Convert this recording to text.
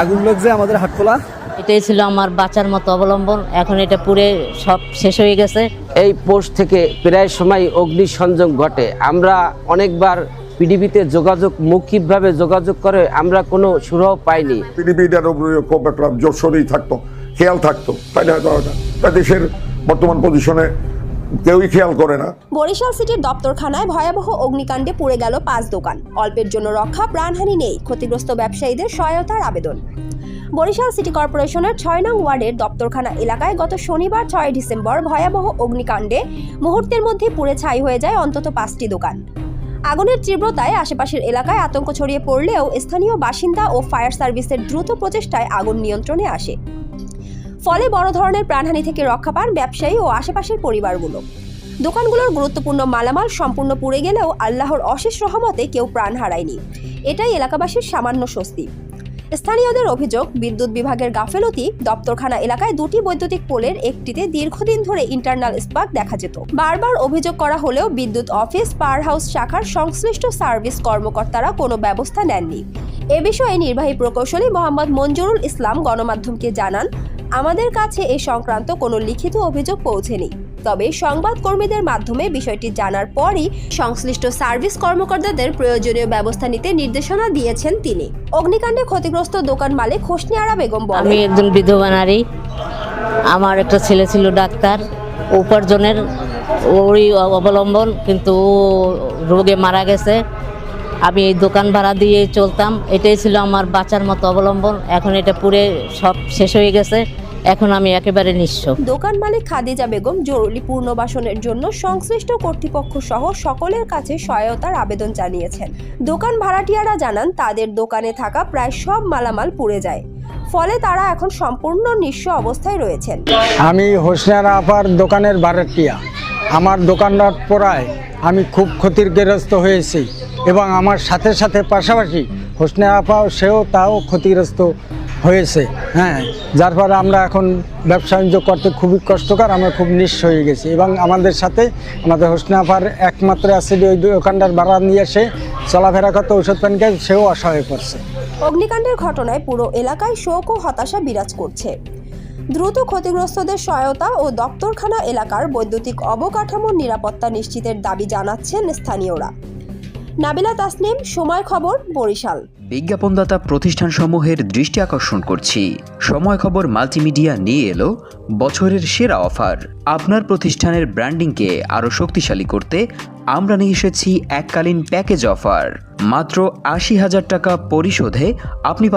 আগুন লাগছে আমাদের হাটখোলা। এটাই ছিল আমার বাঁচার মতো অবলম্বন। এখন এটা পুরে সব শেষ হয়ে গেছে। এই পোস্ট থেকে প্রায় সময় অগ্নিসংযোগ ঘটে। আমরা অনেকবার পিডিবিতে যোগাযোগ মৌখিকভাবে যোগাযোগ করে আমরা কোনো সুরাহ পাইনি। খুব একটা জোরসোরেই থাকতো খেয়াল থাকতো তাই না? দেশের বর্তমান পজিশনে কেউই খেয়াল করে না। বরিশাল সিটির দপ্তরখানায় ভয়াবহ অগ্নিকাণ্ডে পুড়ে গেল পাঁচ দোকান। অল্পের জন্য রক্ষা, প্রাণহানি নেই। ক্ষতিগ্রস্ত ব্যবসায়ীদের সহায়তার আবেদন। বরিশাল সিটি কর্পোরেশনের ছয় নং ওয়ার্ডের দপ্তরখানা এলাকায় গত শনিবার, ছয় ডিসেম্বর ভয়াবহ অগ্নিকাণ্ডে মুহূর্তের মধ্যে পুড়ে ছাই হয়ে যায় অন্তত পাঁচটি দোকান। আগুনের তীব্রতায় আশেপাশের এলাকায় আতঙ্ক ছড়িয়ে পড়লেও স্থানীয় বাসিন্দা ও ফায়ার সার্ভিসের দ্রুত প্রচেষ্টায় আগুন নিয়ন্ত্রণে আসে। ফলে বড় ধরনের প্রাণহানি থেকে রক্ষা পান ব্যবসায়ী ও আশেপাশের পরিবারগুলো। দোকানগুলোর গুরুত্বপূর্ণ মালামাল সম্পূর্ণ পুড়ে গেলেও আল্লাহর অশেষ রহমতে কেউ প্রাণ হারায়নি। এটাই এলাকাবাসীর সামান্য স্বস্তি। স্থানীয়দের অভিযোগ, বিদ্যুৎ বিভাগের গাফেলতি দপ্তরখানা এলাকায় দুটি বৈদ্যুতিক পোলের একটিতে দীর্ঘদিন ধরে ইন্টারনাল স্পার্ক দেখা যেত। বারবার অভিযোগ করা হলেও বিদ্যুৎ অফিস পাওয়ার হাউস শাখার সংশ্লিষ্ট সার্ভিস কর্মকর্তারা কোনো ব্যবস্থা নেননি। এ বিষয়ে নির্বাহী প্রকৌশলী মোহাম্মদ মঞ্জুরুল ইসলাম গণমাধ্যমকে জানান আমাদের কাছে এ সংক্রান্ত কোনো লিখিত অভিযোগ পৌঁছেনি। তবে সংবাদকর্মীদের মাধ্যমে বিষয়টি জানার পরই সংশ্লিষ্ট সার্ভিস কর্মকর্তাদের প্রয়োজনীয় ব্যবস্থা নিতে নির্দেশনা দিয়েছেন তিনি। অগ্নিকাণ্ডে ক্ষতিগ্রস্ত দোকান মালিক হোসনে আরা বেগম আমি একজন বিধবা নারী। আমার একটা ছেলে ছিল ডাক্তার। উপার্জনের ওই অবলম্বন, কিন্তু রোগে মারা গেছে। আমি এই দোকান ভাড়া দিয়ে চলতাম। এটাই ছিল আমার বাঁচার মতো অবলম্বন। এখন এটা পুরে সব শেষ হয়ে গেছে। এখন আমি একেবারে নিঃস্ব। দোকান মালিক খাদিজা বেগম জরুরি পুনর্বাসনের জন্য সংশ্লিষ্ট কর্তৃপক্ষ সহ সকলের কাছে সহায়তার আবেদন জানিয়েছেন। দোকান ভাড়াটিয়ারা জানান তাদের দোকানে থাকা প্রায় সব মালামাল পুড়ে যায়। ফলে তারা এখন সম্পূর্ণ নিঃস্ব অবস্থায় রয়েছেন। আমি হোসনারা আপার দোকানের ভাড়াটিয়া। আমার দোকানদার পড়ায় আমি খুব ক্ষতিগ্রস্ত হয়েছি এবং আমার সাথে সাথে পাশাপাশি হোসনে আপাও সেও তাও ক্ষতিগ্রস্ত হয়েছে হ্যাঁ। যার ফলে আমরা এখন ব্যবসা বাণিজ্য করতে খুবই কষ্টকর, আমরা খুব নিঃস্ব হয়ে গেছি। এবং আমাদের সাথে আমাদের হোসনে আপার একমাত্র আছে ওই দোকানদার ভাড়া নিয়ে এসে চলাফেরা করতে ওষুধ পানি সেও অসহায় পড়ছে। অগ্নিকাণ্ডের ঘটনায় পুরো এলাকায় শোক ও হতাশা বিরাজ করছে। দ্রুত ক্ষতিগ্রস্তদের সহায়তা ও দপ্তরখানা এলাকার বৈদ্যুতিক অবকাঠামোর নিরাপত্তা নিশ্চিতের দাবি জানাচ্ছেন স্থানীয়রা। নাবিলা তাসনিম, সময় খবর, বরিশাল। বিজ্ঞাপনদাতা প্রতিষ্ঠানসমূহের দৃষ্টি আকর্ষণ করছি। সময় খবর মাল্টিমিডিয়া নিয়ে এলো বছরের সেরা অফার। আপনার প্রতিষ্ঠানের ব্র্যান্ডিংকে আরও শক্তিশালী করতে আমরা নিয়ে এসেছি এককালীন প্যাকেজ অফার। মাত্র আশি হাজার টাকা পরিশোধে আপনি